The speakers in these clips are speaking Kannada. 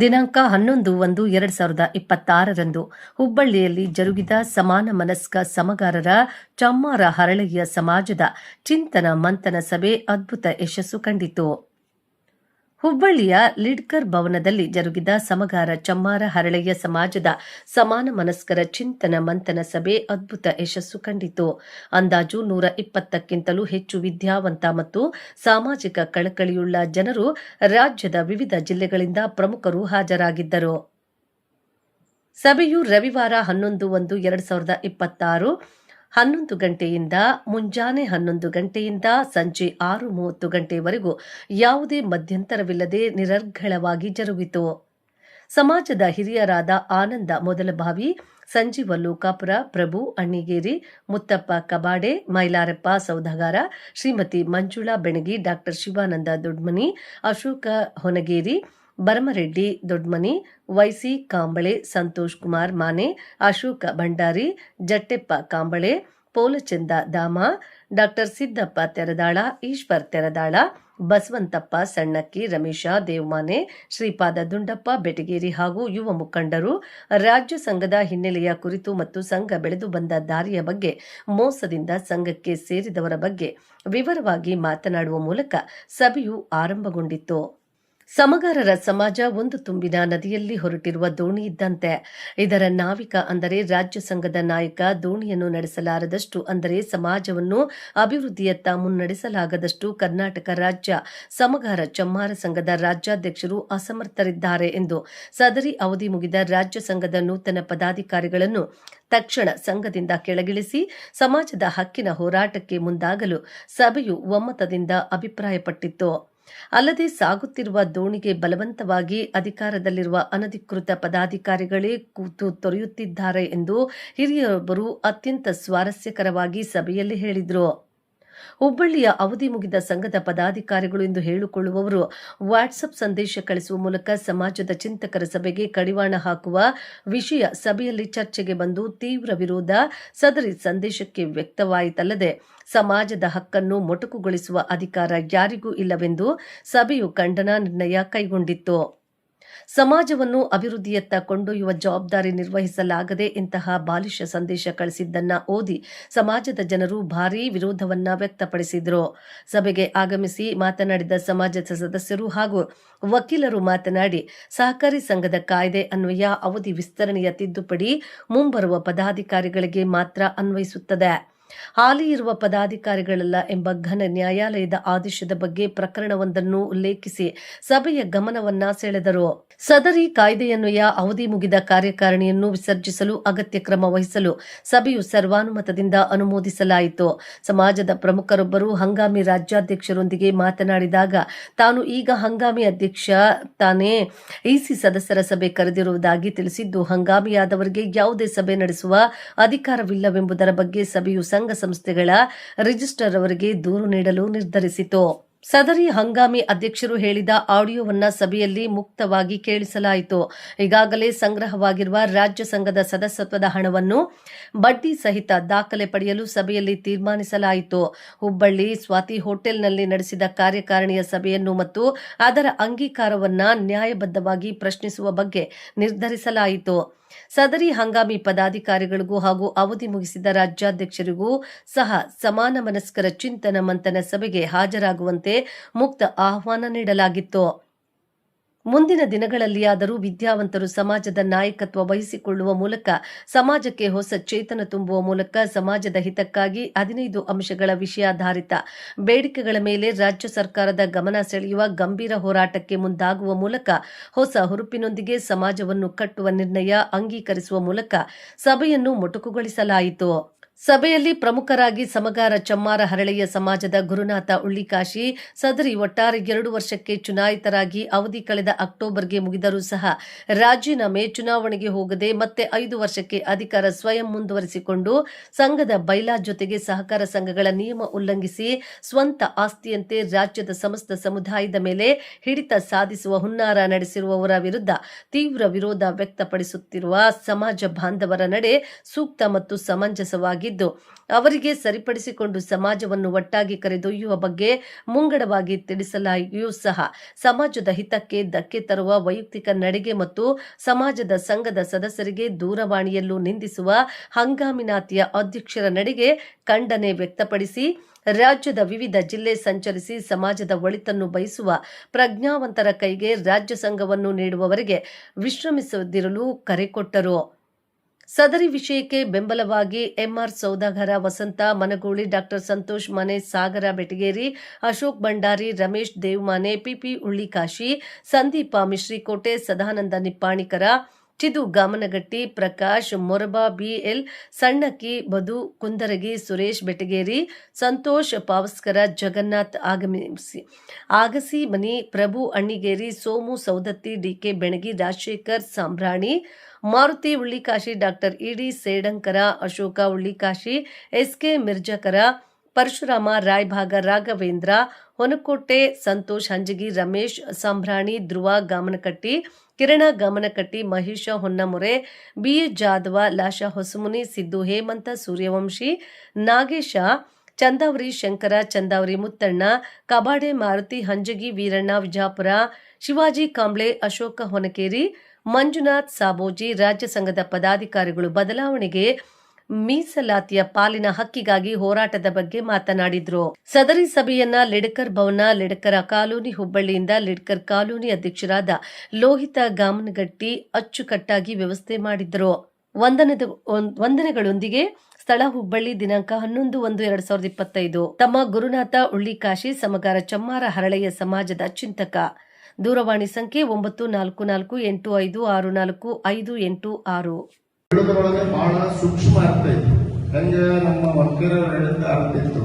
ದಿನಾಂಕ ಹನ್ನೊಂದು ಒಂದು ಎರಡ್ ಸಾವಿರದ ಇಪ್ಪತ್ತಾರರಂದು ಹುಬ್ಬಳ್ಳಿಯಲ್ಲಿ ಜರುಗಿದ ಸಮಾನ ಮನಸ್ಕ ಸಮಗಾರರ ಚಮ್ಮಾರ ಹರಳಯ್ಯ ಸಮಾಜದ ಚಿಂತನ ಮಂಥನ ಸಭೆ ಅದ್ಭುತ ಯಶಸ್ಸು ಕಂಡಿತು. ಹುಬ್ಬಳ್ಳಿಯ ಲಿಡ್ಕರ್ ಭವನದಲ್ಲಿ ಜರುಗಿದ ಸಮಗಾರ ಚಮ್ಮಾರ ಹರಳೆಯ ಸಮಾಜದ ಸಮಾನ ಮನಸ್ಕರ ಚಿಂತನ ಮಂಥನ ಸಭೆ ಅದ್ಭುತ ಯಶಸ್ಸು ಕಂಡಿತು. ಅಂದಾಜು ನೂರ ಇಪ್ಪತ್ತಕ್ಕಿಂತಲೂ ಹೆಚ್ಚು ವಿದ್ಯಾವಂತ ಮತ್ತು ಸಾಮಾಜಿಕ ಕಳಕಳಿಯುಳ್ಳ ಜನರು ರಾಜ್ಯದ ವಿವಿಧ ಜಿಲ್ಲೆಗಳಿಂದ ಪ್ರಮುಖರು ಹಾಜರಾಗಿದ್ದರು. ಸಭೆಯು ರವಿವಾರ ಹನ್ನೊಂದು ಒಂದು ಎರಡು ಸಾವಿರದ ಇಪ್ಪತ್ತಾರು ಹನ್ನೊಂದು ಗಂಟೆಯಿಂದ ಮುಂಜಾನೆ ಹನ್ನೊಂದು ಗಂಟೆಯಿಂದ ಸಂಜೆ ಆರು ಮೂವತ್ತು ಗಂಟೆವರೆಗೂ ಯಾವುದೇ ಮಧ್ಯಂತರವಿಲ್ಲದೆ ನಿರರ್ಗಳವಾಗಿ ಜರುಗಿತು. ಸಮಾಜದ ಹಿರಿಯರಾದ Ananda Modalabhavi Sanjeev Lokapur, Prabhu Annigeri, Muttappa Kabade, Mailarappa Saudagar, Shrimati Manjula Benagi, doctor Shivananda Dodmani, Ashoka Honageri Baramareddy, Dodmani, Y C, Kambale, Santosh Kumar, Mane, Ashoka Bhandari, Jatteppa Kamble, Polachanda Dama doctor Siddappa Teradal, Ishwar Teradal, Basavantappa Sannakki, Ramesha Devamane, Shripada Dundappa Betageri ಹಾಗೂ ಯುವ ಮುಖಂಡರು, ರಾಜ್ಯ ಸಂಘದ ಹಿನ್ನೆಲೆಯ ಕುರಿತು ಮತ್ತು ಸಂಘ ಬೆಳೆದು ಬಂದ ದಾರಿಯ ಬಗ್ಗೆ, ಮೋಸದಿಂದ ಸಂಘಕ್ಕೆ ಸೇರಿದವರ ಬಗ್ಗೆ ವಿವರವಾಗಿ ಮಾತನಾಡುವ ಮೂಲಕ ಸಭೆಯು ಆರಂಭಗೊಂಡಿತ್ತು. ಸಮಗಾರರ ಸಮಾಜ ಒಂದು ತುಂಬಿನ ನದಿಯಲ್ಲಿ ಹೊರಟಿರುವ ದೋಣಿ ಇದ್ದಂತೆ. ಇದರ ನಾವಿಕ ಅಂದರೆ ರಾಜ್ಯ ಸಂಘದ ನಾಯಕ ದೋಣಿಯನ್ನು ನಡೆಸಲಾರದಷ್ಟು ಅಂದರೆ ಸಮಾಜವನ್ನು ಅಭಿವೃದ್ಧಿಯತ್ತ ಮುನ್ನಡೆಸಲಾಗದಷ್ಟು ಕರ್ನಾಟಕ ರಾಜ್ಯ ಸಮಗಾರ ಚಮ್ಮಾರ ಸಂಘದ ರಾಜ್ಯಾಧ್ಯಕ್ಷರು ಅಸಮರ್ಥರಿದ್ದಾರೆ ಎಂದು ಸದರಿ ಅವಧಿ ಮುಗಿದ ರಾಜ್ಯ ಸಂಘದ ನೂತನ ಪದಾಧಿಕಾರಿಗಳನ್ನು ತಕ್ಷಣ ಸಂಘದಿಂದ ಕೆಳಗಿಳಿಸಿ ಸಮಾಜದ ಹಕ್ಕಿನ ಹೋರಾಟಕ್ಕೆ ಮುಂದಾಗಲು ಸಭೆಯು ಒಮ್ಮತದಿಂದ ಅಭಿಪ್ರಾಯಪಟ್ಟಿತ್ತು. ಅಲ್ಲದೆ ಸಾಗುತ್ತಿರುವ ದೋಣಿಗೆ ಬಲವಂತವಾಗಿ ಅಧಿಕಾರದಲ್ಲಿರುವ ಅನಧಿಕೃತ ಪದಾಧಿಕಾರಿಗಳೇ ಕೂತು ತೊರೆಯುತ್ತಿದ್ದಾರೆ ಎಂದು ಹಿರಿಯೊಬ್ಬರು ಅತ್ಯಂತ ಸ್ವಾರಸ್ಯಕರವಾಗಿ ಸಭೆಯಲ್ಲಿ ಹೇಳಿದರು. ಹುಬ್ಬಳ್ಳಿಯ ಅವಧಿ ಮುಗಿದ ಸಂಘದ ಪದಾಧಿಕಾರಿಗಳು ಎಂದು ಹೇಳಿಕೊಳ್ಳುವವರು, ವಾಟ್ಸಪ್ ಸಂದೇಶ ಕಳಿಸುವ ಮೂಲಕ ಸಮಾಜದ ಚಿಂತಕರ ಸಭೆಗೆ ಕಡಿವಾಣ ಹಾಕುವ ವಿಷಯ ಸಭೆಯಲ್ಲಿ ಚರ್ಚೆಗೆ ಬಂದು ತೀವ್ರ ವಿರೋಧ ಸದರಿ ಸಂದೇಶಕ್ಕೆ ವ್ಯಕ್ತವಾಯಿತಲ್ಲದೆ, ಸಮಾಜದ ಹಕ್ಕನ್ನು ಮೊಟಕುಗೊಳಿಸುವ ಅಧಿಕಾರ ಯಾರಿಗೂ ಇಲ್ಲವೆಂದು ಸಭೆಯು ಖಂಡನಾ ನಿರ್ಣಯ ಕೈಗೊಂಡಿತ್ತು. ಸಮಾಜವನ್ನು ಅಭಿವೃದ್ಧಿಯತ್ತ ಕೊಂಡೊಯ್ಯುವ ಜವಾಬ್ದಾರಿ ನಿರ್ವಹಿಸಲಾಗದೆ ಇಂತಹ ಬಾಲಿಷ ಸಂದೇಶ ಕಳಿಸಿದ್ದನ್ನ ಓದಿ ಸಮಾಜದ ಜನರು ಭಾರೀ ವಿರೋಧವನ್ನ ವ್ಯಕ್ತಪಡಿಸಿದರು. ಸಭೆಗೆ ಆಗಮಿಸಿ ಮಾತನಾಡಿದ ಸಮಾಜದ ಸದಸ್ಯರು ಹಾಗೂ ವಕೀಲರು ಮಾತನಾಡಿ, ಸಹಕಾರಿ ಸಂಘದ ಕಾಯ್ದೆ ಅನ್ವಯ ಅವಧಿ ವಿಸ್ತರಣೆಯ ತಿದ್ದುಪಡಿ ಮುಂಬರುವ ಪದಾಧಿಕಾರಿಗಳಿಗೆ ಮಾತ್ರ ಅನ್ವಯಿಸುತ್ತದೆ. ಹಾಲಿ ಇರುವ ಪದಾಧಿಕಾರಿಗಳಲ್ಲ ಎಂಬ ಘನ ನ್ಯಾಯಾಲಯದ ಆದೇಶದ ಬಗ್ಗೆ ಪ್ರಕರಣವೊಂದನ್ನು ಉಲ್ಲೇಖಿಸಿ ಸಭೆಯ ಗಮನವನ್ನ ಸೆಳೆದರು. ಸದರಿ ಕಾಯ್ದೆಯನ್ವಯ ಅವಧಿ ಮುಗಿದ ಕಾರ್ಯಕಾರಿಣಿಯನ್ನು ವಿಸರ್ಜಿಸಲು ಅಗತ್ಯ ಕ್ರಮ ವಹಿಸಲು ಸಭೆಯು ಸರ್ವಾನುಮತದಿಂದ ಅನುಮೋದಿಸಲಾಯಿತು. ಸಮಾಜದ ಪ್ರಮುಖರೊಬ್ಬರು ಹಂಗಾಮಿ ರಾಜ್ಯಾಧ್ಯಕ್ಷರೊಂದಿಗೆ ಮಾತನಾಡಿದಾಗ, ತಾನು ಈಗ ಹಂಗಾಮಿ ಅಧ್ಯಕ್ಷ ತಾನೇ ಇಸಿ ಸದಸ್ಯರ ಸಭೆ ಕರೆದಿರುವುದಾಗಿ ತಿಳಿಸಿದ್ದು, ಹಂಗಾಮಿಯಾದವರಿಗೆ ಯಾವುದೇ ಸಭೆ ನಡೆಸುವ ಅಧಿಕಾರವಿಲ್ಲವೆಂಬುದರ ಬಗ್ಗೆ ಸಭೆಯು ಸಂಘ ಸಂಸ್ಥೆಗಳ ರಿಜಿಸ್ಟರ್ ಅವರಿಗೆ ದೂರು ನೀಡಲು ನಿರ್ಧರಿಸಿತು. ಸದರಿ ಹಂಗಾಮಿ ಅಧ್ಯಕ್ಷರು ಹೇಳಿದ ಆಡಿಯೋವನ್ನ ಸಭೆಯಲ್ಲಿ ಮುಕ್ತವಾಗಿ ಕೇಳಿಸಲಾಯಿತು. ಈಗಾಗಲೇ ಸಂಗ್ರಹವಾಗಿರುವ ರಾಜ್ಯ ಸಂಘದ ಸದಸ್ಯತ್ವದ ಹಣವನ್ನು ಬಡ್ಡಿ ಸಹಿತ ದಾಖಲೆ ಪಡೆಯಲು ಸಭೆಯಲ್ಲಿ ತೀರ್ಮಾನಿಸಲಾಯಿತು. ಹುಬ್ಬಳ್ಳಿ, ಸ್ವಾತಿ ಹೋಟೆಲ್ನಲ್ಲಿ ನಡೆಸಿದ ಕಾರ್ಯಕಾರಿಣಿಯ ಸಭೆಯನ್ನು ಮತ್ತು ಅದರ ಅಂಗೀಕಾರವನ್ನ ನ್ಯಾಯಬದ್ಧವಾಗಿ ಪ್ರಶ್ನಿಸುವ ಬಗ್ಗೆ ನಿರ್ಧರಿಸಲಾಯಿತು. ಸದರಿ ಹಂಗಾಮಿ ಪದಾಧಿಕಾರಿಗಳಿಗೂ ಹಾಗೂ ಅವಧಿ ಮುಗಿಸಿದ ರಾಜ್ಯಾಧ್ಯಕ್ಷರಿಗೂ ಸಹ ಸಮಾನ ಮನಸ್ಕರ ಚಿಂತನ ಮಂಥನ ಸಭೆಗೆ ಹಾಜರಾಗುವಂತೆ ಮುಕ್ತ ಆಹ್ವಾನ ನೀಡಲಾಗಿತ್ತು. ಮುಂದಿನ ದಿನಗಳಲ್ಲಿಯಾದರೂ ವಿದ್ಯಾವಂತರು ಸಮಾಜದ ನಾಯಕತ್ವ ವಹಿಸಿಕೊಳ್ಳುವ ಮೂಲಕ ಸಮಾಜಕ್ಕೆ ಹೊಸ ಚೇತನ ತುಂಬುವ ಮೂಲಕ ಸಮಾಜದ ಹಿತಕ್ಕಾಗಿ ಹದಿನೈದು ಅಂಶಗಳ ವಿಷಯಾಧಾರಿತ ಬೇಡಿಕೆಗಳ ಮೇಲೆ ರಾಜ್ಯ ಸರ್ಕಾರದ ಗಮನ ಸೆಳೆಯುವ ಗಂಭೀರ ಹೋರಾಟಕ್ಕೆ ಮುಂದಾಗುವ ಮೂಲಕ ಹೊಸ ಹುರುಪಿನೊಂದಿಗೆ ಸಮಾಜವನ್ನು ಕಟ್ಟುವ ನಿರ್ಣಯ ಅಂಗೀಕರಿಸುವ ಮೂಲಕ ಸಭೆಯನ್ನು ಮೊಟಕುಗೊಳಿಸಲಾಯಿತು. ಸಭೆಯಲ್ಲಿ ಪ್ರಮುಖರಾಗಿ ಸಮಗಾರ ಚಮ್ಮಾರ ಹರಳೆಯ ಸಮಾಜದ ಗುರುನಾಥ ಉಳ್ಳಿಕಾಶಿ, ಸದರಿ ಒಟ್ಟಾರೆ ಎರಡು ವರ್ಷಕ್ಕೆ ಚುನಾಯಿತರಾಗಿ ಅವಧಿ ಕಳೆದ ಅಕ್ಟೋಬರ್ಗೆ ಮುಗಿದರೂ ಸಹ ರಾಜೀನಾಮೆ ಚುನಾವಣೆಗೆ ಹೋಗದೆ ಮತ್ತೆ ಐದು ವರ್ಷಕ್ಕೆ ಅಧಿಕಾರ ಸ್ವಯಂ ಮುಂದುವರಿಸಿಕೊಂಡು ಸಂಘದ ಬೈಲಾ ಜೊತೆಗೆ ಸಹಕಾರ ಸಂಘಗಳ ನಿಯಮ ಉಲ್ಲಂಘಿಸಿ ಸ್ವಂತ ಆಸ್ತಿಯಂತೆ ರಾಜ್ಯದ ಸಮಸ್ತ ಸಮುದಾಯದ ಮೇಲೆ ಹಿಡಿತ ಸಾಧಿಸುವ ಹುನ್ನಾರ ನಡೆಸಿರುವವರ ವಿರುದ್ಧ ತೀವ್ರ ವಿರೋಧ ವ್ಯಕ್ತಪಡಿಸುತ್ತಿರುವ ಸಮಾಜ ಬಾಂಧವರ ನಡೆ ಸೂಕ್ತ ಮತ್ತು ಸಮಂಜಸವಾಗಿ ಆಗಿದ್ದು ಅವರಿಗೆ ಸರಿಪಡಿಸಿಕೊಂಡು ಸಮಾಜವನ್ನು ಒಟ್ಟಾಗಿ ಕರೆದೊಯ್ಯುವ ಬಗ್ಗೆ ಮುಂಗಡವಾಗಿ ತಿಳಿಸಲಾಗಿಯೂ ಸಹ ಸಮಾಜದ ಹಿತಕ್ಕೆ ಧಕ್ಕೆ ತರುವ ವೈಯಕ್ತಿಕ ನಡೆಗೆ ಮತ್ತು ಸಮಾಜದ ಸಂಘದ ಸದಸ್ಯರಿಗೆ ದೂರವಾಣಿಯಲ್ಲೂ ನಿಂದಿಸುವ ಹಂಗಾಮಿನಾತಿಯ ಅಧ್ಯಕ್ಷರ ನಡೆಗೆ ಖಂಡನೆ ವ್ಯಕ್ತಪಡಿಸಿ, ರಾಜ್ಯದ ವಿವಿಧ ಜಿಲ್ಲೆ ಸಂಚರಿಸಿ ಸಮಾಜದ ಒಳಿತನ್ನು ಬಯಸುವ ಪ್ರಜ್ಞಾವಂತರ ಕೈಗೆ ರಾಜ್ಯ ಸಂಘವನ್ನು ನೀಡುವವರಿಗೆ ವಿಶ್ರಮಿಸದಿರಲು ಕರೆ ಕೊಟ್ಟರು. ಸದರಿ ವಿಷಯಕ್ಕೆ ಬೆಂಬಲವಾಗಿ MR Saudagara Vasanta Managuli doctor Santosh Mane Sagar Betageri, Ashok Bhandari, Ramesh Devmane, PP Ullikashi, Sandeepa Mishrikote, Sadananda Nippanikar Chidu Gamanagatti, Prakash, Moraba, BL, Sannakki Badu Kundaragi, Suresh Betageri, Santosh, Pavaskar, Jagannath ಆಗಮಿಸಿ, Agasimani, Prabhu Annigeri, Somu Saundatti, DK Benagi, Rajashekhar Sambrani, Maruti Ullikashi doctor ED Sedamkar, Ashoka Ullikashi SK Mirjakar, Parashurama, Raybag, Raghavendra Honakote, Santosh Hanjagi Ramesh Sambhrani Dhruva Gamanakatti, Kiran Gamanakatti, Mahesha Honnamore, B Jadhav Lasha Hosamuni, Siddu Hemanta, Suryavanshi, Nagesha, Chandavari Shankara, Chandavari Muttanna, Kabade Maruti Hanjagi Veeranna Vijapur, Shivaji Kamble, Ashoka Honakeri, Manjunath Saboji, ರಾಜ್ಯ ಸಂಘದ ಪದಾಧಿಕಾರಿಗಳು ಬದಲಾವಣೆಗೆ ಮೀಸಲಾತಿಯ ಪಾಲಿನ ಹಕ್ಕಿಗಾಗಿ ಹೋರಾಟದ ಬಗ್ಗೆ ಮಾತನಾಡಿದ್ರು. ಸದರಿ ಸಭೆಯನ್ನ ಲಿಡಕರ್ ಭವನ, ಲಿಡಕರ ಕಾಲೋನಿ ಹುಬ್ಬಳ್ಳಿಯಿಂದ ಲಿಡಕರ್ ಕಾಲೋನಿ ಅಧ್ಯಕ್ಷರಾದ ಲೋಹಿತ ಗಾಮನಗಟ್ಟಿ ಅಚ್ಚುಕಟ್ಟಾಗಿ ವ್ಯವಸ್ಥೆ ಮಾಡಿದ್ರು. ವಂದನದ ವಂದನೆಗಳೊಂದಿಗೆ ಸ್ಥಳ ಹುಬ್ಬಳ್ಳಿ ದಿನಾಂಕ ಹನ್ನೊಂದು ಒಂದು ಎರಡ್ ಸಾವಿರದ ಇಪ್ಪತ್ತೈದು. ತಮ್ಮ ಗುರುನಾಥ ಉಳ್ಳಿಕಾಶಿ ಸಮಗಾರ ಚಮ್ಮಾರ ಹರಳೆಯ ಸಮಾಜದ ಚಿಂತಕ. ದೂರವಾಣಿ ಸಂಖ್ಯೆ ಒಂಬತ್ತು ನಾಲ್ಕು ನಾಲ್ಕು ಎಂಟು ಐದು ಆರು ನಾಲ್ಕು ಐದು ಎಂಟು ಆರು. ಹೇಳೋದ್ರೊಳಗೆ ಬಹಳ ಸೂಕ್ಷ್ಮ ಅರ್ಥ ಇತ್ತು. ಹೆಂಗೆ ನಮ್ಮ ವರ್ಕರ್ ಹೇಳಿದ ಅರ್ಥ ಇತ್ತು.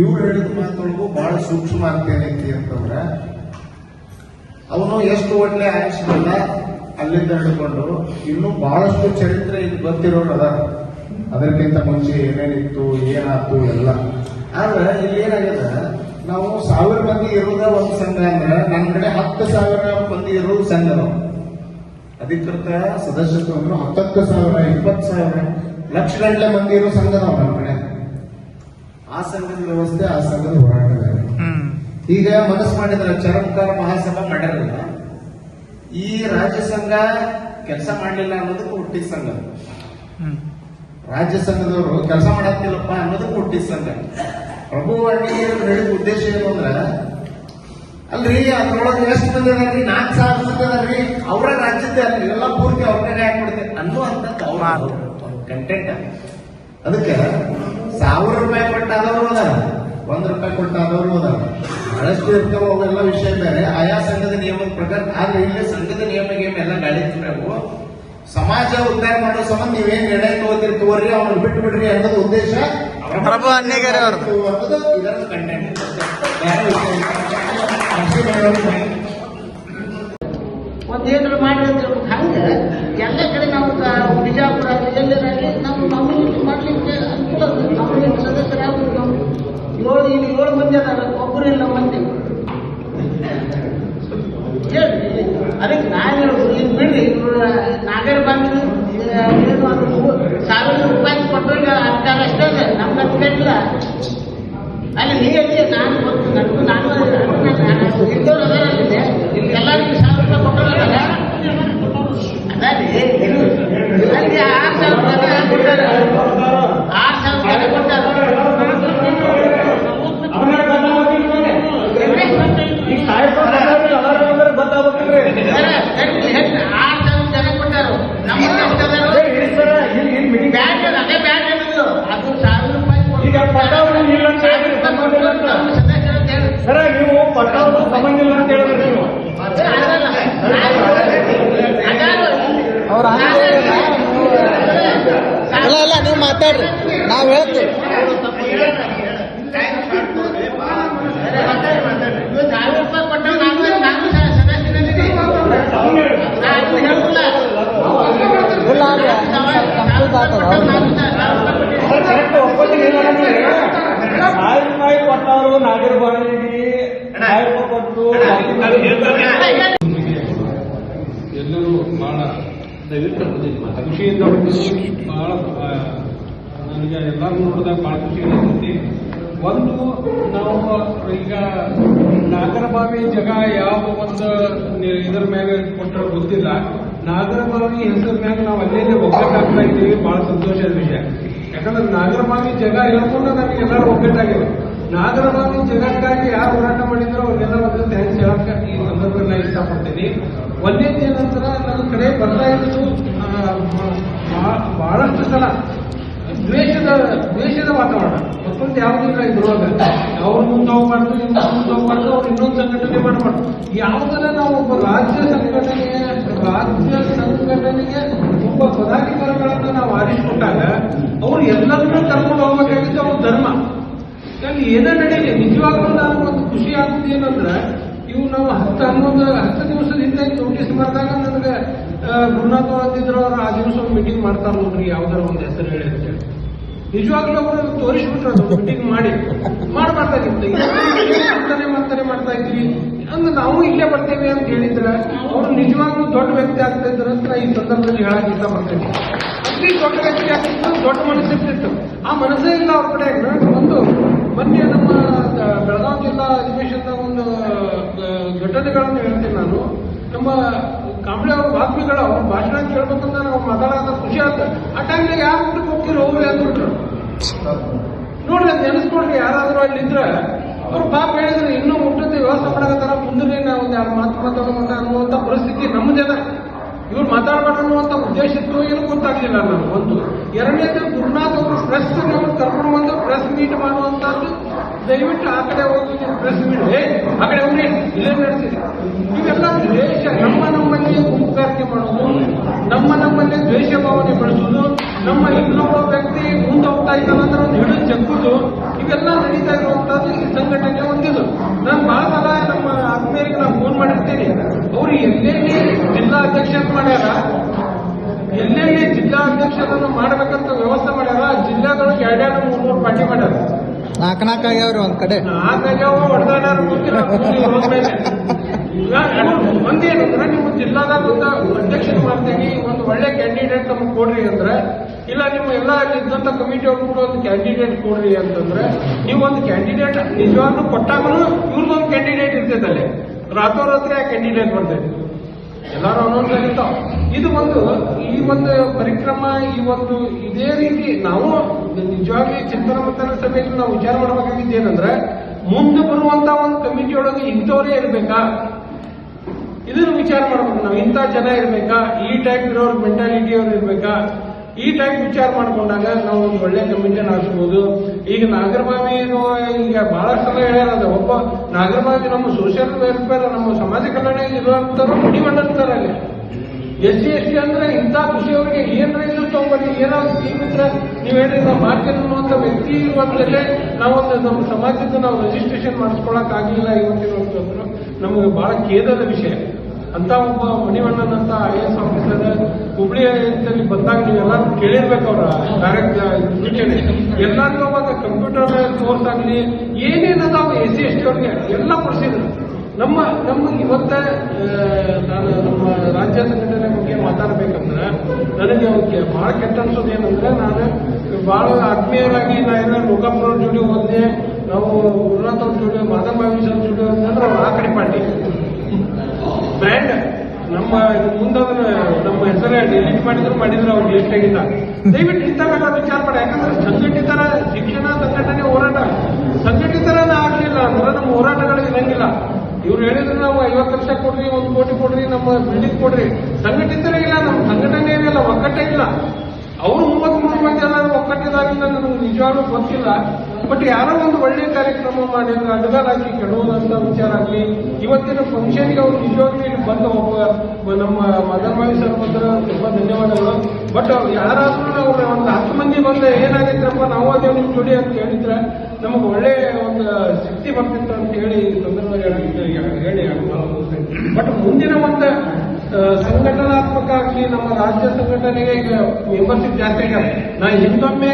ಇವ್ರು ಹೇಳಿದ ಮಾತೊಳಗೂ ಬಹಳ ಸೂಕ್ಷ್ಮ ಅರ್ಥ ಏನೈತಿ ಅಂತಂದ್ರೆ, ಅವನು ಎಷ್ಟು ಒಳ್ಳೆ ಆಯುಷ್ಯಲ್ಲ ಅಲ್ಲಿಂದ ಹಿಡ್ಕೊಂಡು ಇನ್ನು ಬಹಳಷ್ಟು ಚರಿತ್ರೆ ಇದು ಗೊತ್ತಿರೋರು ಅದ ಅದಕ್ಕಿಂತ ಮುಂಚೆ ಏನೇನಿತ್ತು, ಏನಾಯ್ತು ಎಲ್ಲ. ಆದ್ರೆ ಇಲ್ಲಿ ಏನಾಗಿದೆ, ನಾವು ಸಾವಿರ ಮಂದಿ ಇರೋದ ಒಂದು ಸಂಘ ಅಂದ್ರೆ ನನ್ನ ಕಡೆ ಹತ್ತು ಸಾವಿರ ಮಂದಿ ಇರೋದು ಸಂಘ ಅಧಿಕೃತ ಸದಸ್ಯತ್ವವನ್ನು ಅಂದ್ರೆ ಹತ್ತತ್ತು ಸಾವಿರ ಇಪ್ಪತ್ತು ಸಾವಿರ ಲಕ್ಷ ಗಂಟಲೆ ಮಂದಿ ಇರೋ ಸಂಘ ನಾವು ನಮ್ಮ ಕಡೆ ಆ ಸಂಘದ ವ್ಯವಸ್ಥೆ ಆ ಸಂಘದ ಹೋರಾಟಗಾರ. ಈಗ ಮನಸ್ಸು ಮಾಡಿದ್ರ ಚರಂಕಾರ ಮಹಾಸಭಾ ಮಾಡಿರಲಿಲ್ಲ ಈ ರಾಜ್ಯ ಸಂಘ ಕೆಲಸ ಮಾಡಲಿಲ್ಲ ಅನ್ನೋದು ಹುಟ್ಟಿದ ಸಂಘ. ರಾಜ್ಯ ಸಂಘದವರು ಕೆಲಸ ಮಾಡತ್ತಿಲ್ಲಪ್ಪ ಅನ್ನೋದಕ್ಕೆ ಹುಟ್ಟಿದ ಸಂಘ. ಪ್ರಭು ಹೇಳಿದ ಉದ್ದೇಶ ಏನು ಅಂದ್ರೆ ಅಲ್ರಿ ಅದ್ರೊಳಗೆ ಎಷ್ಟು ಮಂದಿ ಅದಾರ್ರಿ ನಾಲ್ಕು ಸಾವಿರ ಮಂದಿ ಅದಾರ್ರಿ ಅವರ ರಾಜ್ಯದ ಅಲ್ರಿ ಎಲ್ಲ ಪೂರ್ತಿ ಅವ್ರ ಕಡೆ ಅನ್ನೋ ಅಂತ ಅವ್ರ ಕಂಟೆಂಟ್ ಅದಕ್ಕೆ ಸಾವಿರ ರೂಪಾಯಿ ಕೊಟ್ಟಾದವರು ಅದಾರ ಒಂದ್ ರೂಪಾಯಿ ಕೊಟ್ಟಾದವರು ಅದಾರ ಬಹಳಷ್ಟು ಇರ್ತಾವ ಅವೆಲ್ಲ ವಿಷಯ ಬೇರೆ. ಆಯಾ ಸಂಘದ ನಿಯಮದ ಪ್ರಕಾರ ಆದ್ರೆ ಇಲ್ಲಿ ಸಂಘದ ನಿಯಮ ಗೇಮ್ ಎಲ್ಲ ಗಾಳಿ ನಾವು ಸಮಾಜ ಉದ್ಧಾರ ಮಾಡೋ ಸಂಬಂಧ ನೀವೇನ್ ನಿರ್ಣಯ ತಗೋತೀರಿ ತಗೋರಿ ಅವ್ರನ್ನ ಬಿಟ್ಟು ಬಿಡ್ರಿ ಅನ್ನೋದು ಉದ್ದೇಶ ಅವರ ಪ್ರಭು ಅನ್ನಿಗೇರಿ ಇದರ ಅನ್ನೋದು ಇದರ ಕಂಟೆಂಟ್ ಬೇರೆ ವಿಷಯ ಇಲ್ಲ. ಅಷ್ಟೇ ಮಾಡೋದು. ಒಂದ್ ಏನಾದ್ರು ಮಾಡಿದ್ರೆ ಹಂಗೆ ಎಲ್ಲ ಕಡೆ ನಾವು ಬಿಜಾಪುರ ಎಲ್ಲರಾಗಲಿ ನಾವು ನಮ್ಮಲ್ಲಿ ಮಾಡ್ಲಿಕ್ಕೆ ಅನುಕೂಲ ಅದು. ನಮ್ಮಲ್ಲಿ ಸದಸ್ಯರಾಗ್ಬೋದು ನಾವು ಏಳು, ಇಲ್ಲಿ ಏಳು ಮಂದಿ ಅದಾರ ಒಬ್ಬರು ಇಲ್ಲ ಮಂದಿ ಹೇಳಿ ಅದಕ್ಕೆ ನಾನು ಹೇಳುದು ಇನ್ನು ಬಿಡ್ರಿ, ಇವ್ರ ನಾಗರ ಬಂದು ಏನು ಅದು ಮೂ- ಸಾವಿರ ರೂಪಾಯಿ ಕೊಟ್ಟೋಗ ಅಧಿಕಾರ ಅಷ್ಟೇ ಅದ ನಮ್ಗೆ ಅಧಿಕಾರ ಇಲ್ಲ ಅಲ್ಲಿ ನೀರಲ್ಲಿ ನಾನು ಬಂದು ನನಗೂ ನಾನು ಇದ್ದವ್ರು ಅದಾರ ಅಲ್ಲಿ ಇಲ್ಲಿ ಎಲ್ಲರಿಗೂ ಸಾವಿರ ರೂಪಾಯಿ ಕೊಟ್ಟರಲ್ಲ ಅದೇ ಅಲ್ಲಿ ಆರು ಸಾವಿರ ರೂಪಾಯಿ ಕೊಟ್ಟಾರ ಆರು ಸಾವಿರ ರೂಪಾಯಿ ಕೊಟ್ಟಾರ ಸರ, ಸರಿ, ಹೇಳ್ರಿ, ಆರು ಸಾವಿರ ಜನ ಕೊಟ್ಟಾರು ನಮ್ಮ ಎಷ್ಟು ಅದಾರು? ಬ್ಯಾಡ್ ಅದ, ಅದೇ ಬ್ಯಾಡ್ ಅನ್ನೋದು. ಅದು ಸಾವಿರ ರೂಪಾಯಿ ಕೊಟ್ಟು ಈಗ ಪಟಾವಳಿ ಇಲ್ಲ ಅಂತ ಸಾವಿರ ರೂಪಾಯಿ ಕೊಟ್ಟು ನಮ್ಮ ಸದಸ್ಯರು ಅಂತ ಹೇಳಿ ಸರ ನೀವು ಪಟ್ಟಾವರು ಸಂಬಂಧ ಇಲ್ಲ ಅಂತ ಹೇಳಿದ್ರಿ ನೀವು ಅವ್ರ ಅಲ್ಲ ಅಲ್ಲ ನೀವು ಮಾತಾಡ್ರಿ ನಾವ್ ಹೇಳ್ತೀವಿ ಸಾವಿರ ರೂಪಾಯಿ ಕೊಟ್ಟರೆ ನಾನು ನಾನು ಸದಸ್ಯನಿದ್ದೀನಿ ನಾ ಅದು ಹೇಳುದಿಲ್ಲ ಇಲ್ಲ ಅಂದ್ರೆ ಕಂಪ್ಲೀಟ್ ಆಗ್ತದ ಸರ್ ಕರೆಕ್ಟ್ ಒಪ್ಪತ್ತಿಗೆ ಎಲ್ಲರೂ ಬಹಳ ದಯವಿಟ್ಟು ಖುಷಿಯಿಂದ ಬಹಳ ನನಗೆ ಎಲ್ಲರೂ ನೋಡಿದಾಗ ಬಹಳ ಖುಷಿ ಅನಿಸ್ತೈತಿ ಒಂದು ನಾವು ಈಗ ನಾಗರಬಾವಿ ಜಗ ಯಾವ ಒಂದು ಇದ್ರ ಮ್ಯಾಗ ಕೊಟ್ಟರೆ ಗೊತ್ತಿಲ್ಲ. ನಾಗರಬಾವಿ ಹೆಸರು ಮ್ಯಾಗ ನಾವು ಅಲ್ಲೇ ಒಗ್ಗಟ್ಟಾಗ್ತಾ ಇದ್ದೀವಿ. ಬಹಳ ಸಂತೋಷದ ವಿಷಯ. ಯಾಕಂದ್ರೆ ನಾಗರಭಾವಿ ಜಗ ಹೇಳ್ಕೊಂಡು ನಮಗೆಲ್ಲರೂ ಒಗ್ಗಟ್ಟಾಗಿದೆ ನಾಗರಭಾವಿ ಜಗಕ್ಕಾಗಿ ಯಾರು ಹೋರಾಟ ಮಾಡಿದ್ರು ಅವ್ರಿಗೆಲ್ಲ ಒಂದು ಹೆಚ್ಚು ಹೇಳಕ್ಕ ಈ ಸಂದರ್ಭದಲ್ಲಿ ನಾನು ಇಷ್ಟಪಡ್ತೀನಿ. ಒಂದೇದು ನಂತರ ನನ್ನ ಕಡೆ ಬರ್ತಾ ಇರೋದು ಬಹಳಷ್ಟು ಸಲ ದ್ವೇಷದ ದ್ವೇಷದ ವಾತಾವರಣ. ಮತ್ತೊಂದು ಯಾವುದಿಲ್ಲ ಇದ್ರೊಳಗೆ ಅವ್ರನ್ನು ಮುಂದೆ ಹೋಗ್ಬಾರ್ದು ಇವ್ರು ಮುಂದೆ ಅವ್ರು ಇನ್ನೊಂದು ಸಂಘಟನೆ ಮಾಡಬಾರ್ದು. ಯಾವುದನ್ನ ನಾವು ಒಬ್ಬ ರಾಜ್ಯ ಸಂಘಟನೆಗೆ ರಾಜ್ಯ ಸಂಘಟನೆಗೆ ಒಬ್ಬ ಪದಾಧಿಕಾರಿಗಳನ್ನ ನಾವು ಆರಿಸ್ಕೊಟ್ಟಾಗ ಅವ್ರು ಎಲ್ಲರನ್ನೂ ಕರ್ಕೊಂಡು ಹೋಗ್ಬೇಕಾಗಿದ್ದು ಅವ್ರ ಧರ್ಮ. ಅಲ್ಲಿ ಏನೇ ನಡೀಲಿ, ನಿಜವಾಗ್ಲೂ ನಾನು ಒಂದು ಖುಷಿ ಆಗುತ್ತೆ ಏನಂದ್ರೆ, ಇವು ನಾವು ಹತ್ತು, ಹನ್ನೊಂದು, ಹತ್ತು ದಿವಸದ ಹಿಂದೆ ನೋಟಿಸ್ ಮಾಡಿದಾಗ ನನಗೆ ಗುರುನಾಥ ಅಂತಿದ್ರು ಅವ್ರು ಆ ದಿವಸ ಮೀಟಿಂಗ್ ಮಾಡ್ತಾರೆ ನೋಡ್ರಿ ಯಾವ್ದಾರ ಒಂದು ಹೆಸರು ಹೇಳಿ ನಿಜವಾಗ್ಲೂ ಅವರು ತೋರಿಸ್ಬಿಟ್ರು, ಅದು ಮೀಟಿಂಗ್ ಮಾಡಿ. ಮಾಡಬಾರ್ದಾಗಿತ್ತು ಮಾಡ್ತಾನೆ ಮಾಡ್ತಾನೆ, ಮಾಡ್ತಾ ಇದ್ವಿ ಅಂದ್ರೆ ನಾವು ಇಲ್ಲೇ ಬರ್ತೇವೆ ಅಂತ ಹೇಳಿದ್ರೆ, ಅವರು ನಿಜವಾಗ್ಲೂ ದೊಡ್ಡ ವ್ಯಕ್ತಿ ಆಗ್ತಾ ಇದ್ರು ಈ ಸಂದರ್ಭದಲ್ಲಿ ಹೇಳಕ್ಕಿಂತ ಇಷ್ಟಪಡ್ತೇನೆ ಅತಿ ದೊಡ್ಡ ವ್ಯಕ್ತಿ ಆಗ್ತಿತ್ತು, ದೊಡ್ಡ ಮನಸ್ಸಿರ್ತಿತ್ತು ಆ ಮನಸ್ಸೇ ಇಲ್ಲ ಅವ್ರ ಕಡೆ. ಒಂದು ಮೊನ್ನೆ ನಮ್ಮ ಬೆಳಗಾವಿ ಜಿಲ್ಲಾ ಅಧಿವೇಶನದ ಒಂದು ಘಟನೆಗಳನ್ನು ಹೇಳ್ತೀನಿ ನಾನು. ನಮ್ಮ ಕಾಂಬಳೆ ಅವ್ರ ಬಾತ್ಮಿಗಳು ಅವ್ರ ಭಾಷಣ ಕೇಳ್ಬೇಕಂದ್ರೆ ನಾವು ಮಾತಾಡೋದ ಖುಷಿ ಆಗ್ತದೆ ಆ ಟೈಮ್ನಾಗ ಯಾರು ಊಟಕ್ಕೆ ಹೋಗ್ತೀರಿ ಹೋಗ್ರಿ ಅಂದ್ಬಿಟ್ರು ನೋಡ್ರಿ, ಅದು ನೆನೆಸ್ಕೊಡ್ರಿ ಯಾರಾದ್ರೂ ಅಲ್ಲಿ ಇದ್ರೆ ಅವ್ರು ಪಾಪ ಹೇಳಿದ್ರೆ ಇನ್ನೂ ಊಟದ ವ್ಯವಸ್ಥೆ ಮಾಡಕತ್ತಾರ ಮುಂದೆ ನಾವು ಯಾರು ಮಾತು ಮಾತಾಡೋಣ ಅನ್ನುವಂಥ ಪರಿಸ್ಥಿತಿ ನಮ್ಮದೇನ ಇವ್ರು ಮಾತಾಡಬೇಡ ಅನ್ನುವಂಥ ಉದ್ದೇಶ ಇತ್ತು, ಏನು ಗೊತ್ತಾಗ್ಲಿಲ್ಲ ನಾನು ಒಂದು ಎರಡನೇದು ಗುರುನಾಥ್ ಅವರು ಪ್ರೆಸ್ ಕರ್ಕೊಂಡು ಬಂದು ಪ್ರೆಸ್ ಮೀಟ್ ಮಾಡುವಂತದ್ದು ದಯವಿಟ್ಟು ಆ ಕಡೆ ಹೋಗಿ ಪ್ರೆಸ್ ಆ ಕಡೆ ಹೋಗ್ರಿ. ಇಲ್ಲೇ ನಡೆಸಿರಿ. ಇವೆಲ್ಲ ದ್ವೇಷ. ನಮ್ಮ ನಮ್ಮಲ್ಲಿ ಗುಂಪುಗಾರಿಕೆ ಮಾಡೋದು ನಮ್ಮ ನಮ್ಮಲ್ಲಿ ದ್ವೇಷ ಭಾವನೆ ಬೆಳೆಸೋದು, ನಮ್ಮ ಇನ್ನೊಬ್ಬ ವ್ಯಕ್ತಿ ಮುಂದೆ ಹೋಗ್ತಾ ಇದ್ದಾನಂದ್ರೆ ಒಂದು ಹಿಡಿದು ಜಗ್ಗುದು, ಇವೆಲ್ಲ ನಡೀತಾ ಇರುವಂತದ್ದು ಈ ಸಂಘಟನೆ ಹೊಂದಿದ್ದು ನಾನು ಬಹಳ ಸಲ ನಮ್ಮ ಆತ್ಮೀಯರಿಗೆ ನಾನು ಫೋನ್ ಮಾಡಿರ್ತೀನಿ. ಅವರು ಎಲ್ಲೆಲ್ಲಿ ಜಿಲ್ಲಾ ಅಧ್ಯಕ್ಷ ಅಂತ ಮಾಡ್ಯಾರ? ಎಲ್ಲೆಲ್ಲಿ ಜಿಲ್ಲಾ ಅಧ್ಯಕ್ಷರನ್ನು ಮಾಡಬೇಕಂತ ವ್ಯವಸ್ಥೆ ಮಾಡ್ಯಾರ? ಜಿಲ್ಲೆಗಳು ಎರಡೆರಡು ಮೂರು ಮೂರು ಪಾರ್ಟಿ ಮಾಡ್ಯಾರ. ನಾಲ್ಕು ನಾಲ್ಕು ಆಗ್ಯಾವ್ರಿ ಒಂದ್ ಕಡೆ ಒಂದೇನಂದ್ರೆ ನೀವು ಜಿಲ್ಲಾದ ಒಂದು ಅಧ್ಯಕ್ಷನ ಮಾಡ್ತೀವಿ. ಒಂದು ಒಳ್ಳೆ ಕ್ಯಾಂಡಿಡೇಟ್ ನಮಗೆ ಕೊಡ್ರಿ ಅಂದ್ರೆ, ಇಲ್ಲ ನಿಮ್ಮ ಎಲ್ಲ ಇದ್ದಂತ ಕಮಿಟಿ ಅವ್ರು ಕೂಡ ಒಂದು ಕ್ಯಾಂಡಿಡೇಟ್ ಕೊಡ್ರಿ ಅಂತಂದ್ರೆ, ನೀವು ಒಂದು ಕ್ಯಾಂಡಿಡೇಟ್ ನಿಜವಾಗ್ಲೂ ಕೊಟ್ಟಾಗನು ಇವ್ರದ್ದೊಂದು ಕ್ಯಾಂಡಿಡೇಟ್ ಇರ್ತೈತೆ ಅಲ್ಲಿ ರಾತ್ರೋರಾತ್ರಿ ಆ ಕ್ಯಾಂಡಿಡೇಟ್ ಬರ್ತೈತೆ ಎಲ್ಲರೂ ಅನೌನ್ಸ್ ಇದು ಒಂದು, ಈ ಒಂದು ಪರಿಕ್ರಮ, ಈ ಒಂದು ಇದೇ ರೀತಿ ನಾವು ನಿಜವಾಗಿ ಚಿಂತನ ಮಂಥನ ಸಭೆಯಲ್ಲಿ ನಾವು ವಿಚಾರ ಮಾಡಬೇಕಾಗಿದ್ದು ಏನಂದ್ರೆ, ಮುಂದೆ ಬರುವಂತ ಒಂದು ಕಮಿಟಿ ಒಳಗೆ ಇಂಥವರೇ ಇರ್ಬೇಕಾ? ಇದನ್ನು ವಿಚಾರ ಮಾಡಬೇಕು. ನಾವು ಇಂಥ ಜನ ಇರ್ಬೇಕಾ? ಈ ಟೈಪ್ ಇರೋರು ಮೆಂಟಾಲಿಟಿ ಅವ್ರು ಇರ್ಬೇಕಾ? ಈ ಟೈಪ್ ವಿಚಾರ ಮಾಡ್ಕೊಂಡಾಗ ನಾವು ಒಂದು ಒಳ್ಳೆ ಕಮಿಟಿನ ಹಾಕ್ಬೋದು ಈಗ ನಾಗರಬಾವಿ ಈಗ ಬಹಳಷ್ಟು ಸಲ ಹೇಳ್ಯಾರ ಒಬ್ಬ ನಾಗರಬಾವಿ ನಮ್ಮ ಸೋಷಿಯಲ್ ವೆಲ್ಫೇರ್ ನಮ್ಮ ಸಮಾಜ ಕಲ್ಯಾಣ ಇರುವಂತವ್ರು ಮಡಿಮಂಡಿರ್ತಾರೆ ಅಲ್ಲಿ. ಎಸ್ ಸಿ ಎಸ್ ಟಿ ಅಂದ್ರೆ ಇಂಥ ಖುಷಿಯವರಿಗೆ ಏನ್ ಇದ್ರು ತಗೊಂಬರ್ರಿ ಏನಾದ್ರು ಸ್ಕೀಮ್ ಇದ್ರೆ ನೀವು ಹೇಳಿ ನಾವು ಮಾಡ್ತೀನಿ ಅನ್ನುವಂಥ ವ್ಯಕ್ತಿ ಇರುವಂತಲ್ಲೇ ನಾವೊಂದು ನಮ್ಮ ಸಮಾಜದ ನಾವು ರಿಜಿಸ್ಟ್ರೇಷನ್ ಮಾಡಿಸ್ಕೊಳಕ್ ಆಗಿಲ್ಲ ಇವತ್ತಿನ ನಮಗೆ ಬಹಳ ಖೇದದ ವಿಷಯ. ಅಂತ ಒಬ್ಬ ಮಣಿವಣ್ಣನಂತ ಐ ಎಸ್ ಆಫೀಸರ್ ಹುಬ್ಳಿಯಲ್ಲಿ ಬಂದಾಗ ನೀವೆಲ್ಲರೂ ಕೇಳಿರ್ಬೇಕು ಅವರ ಡೈರೆಕ್ಟ್ ಸೂಚನೆ ಎಲ್ಲರಿಗೂ ಅವಾಗ ಕಂಪ್ಯೂಟರ್ ಕೋರ್ಸ್ ಆಗಲಿ ಏನೇನದ ಎಸ್ ಸಿ ಎಸ್ ಟಿ ಅವ್ರಿಗೆ ಎಲ್ಲ ಕೊಡಿಸಿದ್ರು. ನಮ್ಮ ನಮ್ಮ ಇವತ್ತ ನಾನು ನಮ್ಮ ರಾಜ್ಯ ಸಂಘಟನೆ ಬಗ್ಗೆ ಮಾತಾಡ್ಬೇಕಂದ್ರೆ, ನನಗೆ ಅವಕ್ಕೆ ಬಹಳ ಕೆಟ್ಟ ಅನ್ಸೋದು ಏನಂದ್ರೆ, ನಾನು ಬಹಳ ಆತ್ಮೀಯರಾಗಿ ನಾ ಎಲ್ಲ ಲೋಕಾಪುರ ಜೋಡಿ ಹೋದೆ, ನಾವು ಅವ್ರ ಜೋಡಿ ಮಾಧವ ಸರ್ ಜೋಡಿ ಅಂತಂದ್ರೆ ಅವ್ರು ಆ ಕಡೆ ಪಾರ್ಟಿ. ಬ್ರ್ಯಾಂಡ್ ನಮ್ಮ ಮುಂದವ್ರ ನಮ್ಮ ಹೆಸರೇ ಡಿಲೀಟ್ ಮಾಡಿದ್ರು ಮಾಡಿದ್ರು ಅವ್ರು ಲಿಸ್ಟ್ ಆಗಿಲ್ಲ ದಯವಿಟ್ಟು ಇಂಥವೆಲ್ಲ ವಿಚಾರ ಮಾಡಿ. ಯಾಕಂದ್ರೆ ಸಂಘಟಿತರ ಶಿಕ್ಷಣ ಸಂಘಟನೆ ಹೋರಾಟ. ಸಂಘಟಿತರನ್ನ ಆಗ್ಲಿಲ್ಲ. ಅಂದ್ರೆ ನಮ್ಮ ಹೋರಾಟಗಳು ಇರಂಗಿಲ್ಲ. ಇವ್ರು ಹೇಳಿದ್ರು ನಾವು ಐವತ್ತು ಲಕ್ಷ ಕೊಡ್ರಿ, ಒಂದು ಕೋಟಿ ಕೊಡ್ರಿ, ನಮ್ಮ ಬಿಲ್ಡಿಂಗ್ ಕೊಡ್ರಿ. ಸಂಘಟಿತರೇ ಇಲ್ಲ, ನಮ್ಮ ಸಂಘಟನೆ ಇಲ್ಲ ಒಕ್ಕಟ್ಟೇ ಇಲ್ಲ. ಅವರು ಮೂವತ್ಮೂರು ಮಂದಿ ಎಲ್ಲ ಒಕ್ಕಟ್ಟಿದಾಗಿಲ್ಲ ನನಗೆ ನಿಜವಾಗ್ಲೂ ಗೊತ್ತಿಲ್ಲ ಬಟ್ ಯಾರೋ ಒಂದು ಒಳ್ಳೆ ಕಾರ್ಯಕ್ರಮ ಮಾಡಿದ್ರು ಅಡ್ಡದಾಗಿ ಕೆಡುವುದಂತ ವಿಚಾರ ಆಗಲಿ ಇವತ್ತಿನ ಫಂಕ್ಷನ್ಗೆ ಅವ್ರು ನಿಜವಾಗ್ಲೂ ಇಲ್ಲಿ ಬಂದ ಒಬ್ಬ ನಮ್ಮ ಮದನ್ಮಾವಿ ಸರ್ ಬಂದ್ರೆ ತುಂಬಾ ಧನ್ಯವಾದಗಳು ಬಟ್ ಯಾರಾದ್ರೂ ಅವ್ರು ಒಂದು ಹತ್ತು ಮಂದಿ ಬಂದ್ರೆ ಏನಾಗಿದ್ರಪ್ಪ ನಾವು ಅದೇ ನಿಮ್ಮ ಜೋಡಿ ಅಂತ ಹೇಳಿದ್ರೆ ನಮಗೆ ಒಳ್ಳೆ ಒಂದು ಶಕ್ತಿ ಬರ್ತಿತ್ತು ಅಂತ ಹೇಳಿ ಹೇಳಿ ಬಟ್ ಮುಂದಿನ ಒಂದು ನಮ್ಮ ರಾಜ್ಯ ಸಂಘಟನೆಗೆ ಈಗ ಮೆಂಬರ್ಶಿಪ್ ಜಾಸ್ತಿ ಆಗ್ಯಾರ ನಾ ಹಿಂದೊಮ್ಮೆ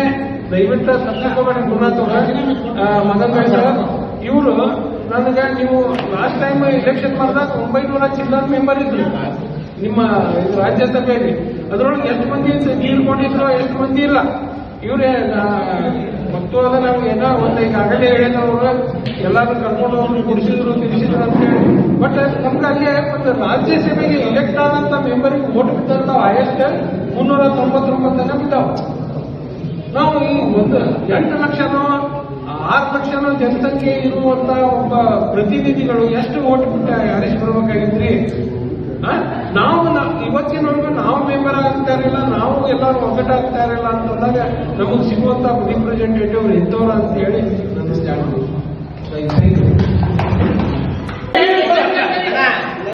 ದಯವಿಟ್ಟು ಸತ್ಯಕೋಬೇಡಿ ಗುರುನಾಥ್ ಅವರ ಮದನ್ ಸರ್, ಇವರು ನನಗೆ ನೀವು ಲಾಸ್ಟ್ ಟೈಮ್ ಇಲೆಕ್ಷನ್ ಮಾಡಿದಾಗ ಒಂಬೈನೂರ ಚಿಲ್ಲರ್ ಮೆಂಬರ್ ಇದ್ರು. ನಿಮ್ಮ ರಾಜ್ಯಸಭೆಯಲ್ಲಿ ಅದರೊಳಗೆ ಎಷ್ಟು ಮಂದಿ ನೀರು ಕೊಟ್ಟಿದ್ರು ಎಷ್ಟು ಮಂದಿ ಇಲ್ಲ. ಇವರೇ ಮತ್ತು ಅದ ನಾವು ಏನೋ ಒಂದು ಈಗಾಗಲೇ ಹೇಳಿದವರು ಎಲ್ಲರೂ ಕರ್ಕೊಂಡು ಹೋಗಿ ತಿನ್ಸಿದ್ರು ಅಂತ ಹೇಳಿ ಬಟ್ ನಮ್ಗೆ ಅಲ್ಲಿ ಒಂದು ರಾಜ್ಯಸಭೆಗೆ ಎಲೆಕ್ಟ್ ಆದಂತ ಮೆಂಬರಿಗೆ ವೋಟ್ ಬಿದ್ದಂತ ಹೈಯೆಸ್ಟ್ ಮುನ್ನೂರ ತೊಂಬತ್ತೊಂಬತ್ತನೇ ಬಿದ್ದಾವ ನಾವು ಈ ಒಂದು ಎಂಟು ಲಕ್ಷನೋ, ಆರು ಲಕ್ಷನೋ ಜನಸಂಖ್ಯೆ ಇರುವಂತ ಒಬ್ಬ ಪ್ರತಿನಿಧಿಗಳು ಎಷ್ಟು ವೋಟ್ ಬಿಟ್ಟ ಯಾರಿಸ್ ಬರ್ಬೇಕಾಗಿದ್ರಿ? ನಾವು ಇವತ್ತಿನ ಇವತ್ತಿನವರೆಗೂ ನಾವು ಮೆಂಬರ್ ಆಗ್ತಾ ಇರಲಿಲ್ಲ, ನಾವು ಎಲ್ಲರೂ ಒಗ್ಗಟ್ಟಾಗ್ತಾ ಇರಲಿಲ್ಲ ಅಂತಂದಾಗ ನಮಗೆ ಸಿಗುವಂತ ರಿಪ್ರೆಸೆಂಟೇಟಿವ್ ಇಂಥವ್ರು ಅಂತ ಹೇಳಿ ನನ್ನ ಜಾಣ